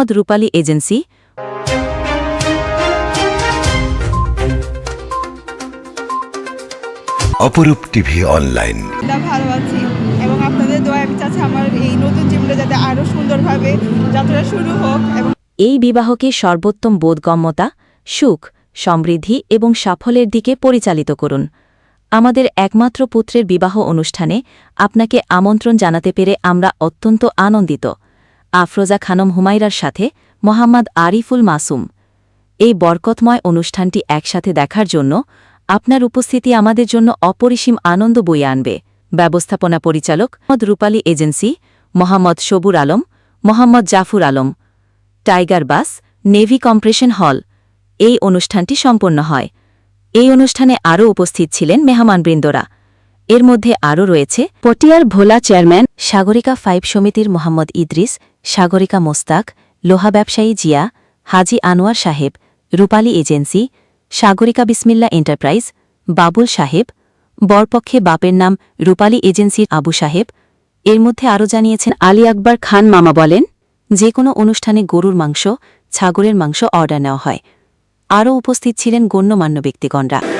Mohammad Rupali agency. Aparup TV online. ভালো আছি এবং আপনাদের দোয়া আমি চাচ্ছি আমার এই নতুন জীবনটা যাতে আরও সুন্দরভাবে যাত্রা শুরু হোক এবং এই বিবাহকে সর্বোত্তম বোধগম্যতা সুখ সমৃদ্ধি এবং সাফল্যের দিকে পরিচালিত করুন। আমাদের একমাত্র পুত্রের বিবাহ অনুষ্ঠানে আপনাকে আমন্ত্রণ জানাতে পেরে আমরা অত্যন্ত আনন্দিত। আফরোজা খানম হুমাইরার সাথে মোহাম্মদ আরিফুল মাসুম। এই বরকতময় অনুষ্ঠানটি একসাথে দেখার জন্য আপনার উপস্থিতি আমাদের জন্য অপরিসীম আনন্দ বয়ে আনবে। ব্যবস্থাপনা পরিচালক Mohammad Rupali agency, Mohammad Sabur Alam, Mohammad Jafar Alam. Tiger Pass, Navy Convention Hall. এই অনুষ্ঠানটি সম্পন্ন হয়। এই অনুষ্ঠানে আরও উপস্থিত ছিলেন মেহমানবৃন্দরা এর মধ্যে আরও রয়েছে পটিয়ার ভোলা চেয়ারম্যান সাগরিকা ফাইভ সমিতির মোহাম্মদ ইদ্রিস সাগরিকা মোস্তাক, লোহা ব্যবসায়ী জিয়া, হাজি আনোয়ার সাহেব, রূপালী এজেন্সি, সাগরিকা বিসমিল্লা এন্টারপ্রাইজ, বাবুল সাহেব, বরপক্ষে বাপের নাম রূপালী এজেন্সির আবু সাহেব। এর মধ্যে আরও জানিয়েছেন, আলী আকবর খান মামা বলেন, যে কোনো অনুষ্ঠানে গরুর মাংস, ছাগলের মাংস অর্ডার নেওয়া হয়। আরও উপস্থিত ছিলেন গণ্যমান্য ব্যক্তিগণরা।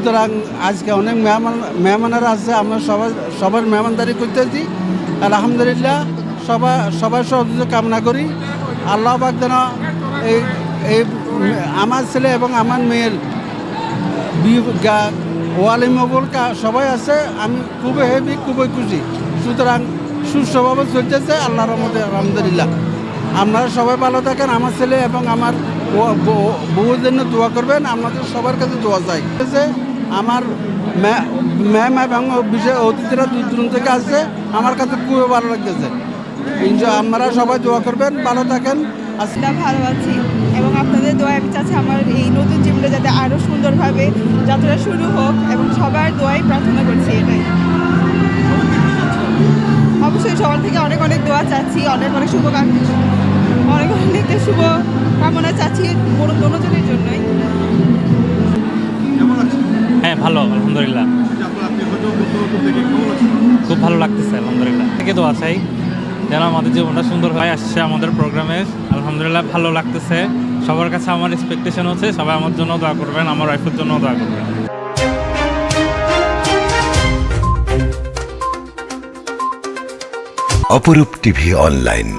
সুতরাং আজকে অনেক মেহমান, মেহমানেরা আছে, আমরা সবাই, সবার মেহমানদারি করতেছি। আলহামদুলিল্লাহ সবাই সবার সহযোগিতা কামনা করি। আল্লাহ পাক যেন এই এই আমার ছেলে এবং আমার মেয়ের ওয়ালি মবুল সবাই আছে, আমি খুবই হেভি খুবই খুশি। সুতরাং সুস্থভাবে চলতেছে, আল্লাহ রহমতে আলহামদুলিল্লাহ। আপনারা সবাই ভালো থাকেন, আমার ছেলে এবং আমার বউর জন্য দোয়া করবেন, আপনাদের সবার কাছে দোয়া চাই? আমার ম্যা- ম্যাম এবং বিশেষ অতিথিরা দূর দূরান্ত থেকে আসছে। আমার কাছে খুবই ভালো লাগতেছে। আপনারা সবাই দোয়া করবেন, ভালো থাকেন। আস- তা ভালো আছি এবং আপনাদের দোয়া আমি চাচ্ছি আমার এই নতুন জীবনটা যাতে আরও সুন্দরভাবে যাত্রা শুরু হোক এবং সবার দোয়াই প্রার্থনা করছি এটাই। অবশ্যই সবার থেকে অনেক অনেক দোয়া চাচ্ছি, অনেক অনেক শুভকামনা, অনেক অনেক শুভ কামনা চাচ্ছি কোনো দুজনের জন্যই। ভালো, আলহামদুলিল্লাহ। খুব ভালো লাগতেছে, আলহামদুলিল্লাহ। থেকে দোয়া চাই, যেন আমাদের জীবনটা সুন্দর হয়ে আসছে আমাদের প্রোগ্রামে। আলহামদুলিল্লাহ, ভালো লাগতেছে। সবার কাছে আমার এক্সপেকটেশন হচ্ছে, সবাই আমার জন্য দোয়া করবেন, আমার ওয়াইফের জন্য দোয়া করবেন। অপরূপ টিভি অনলাইন।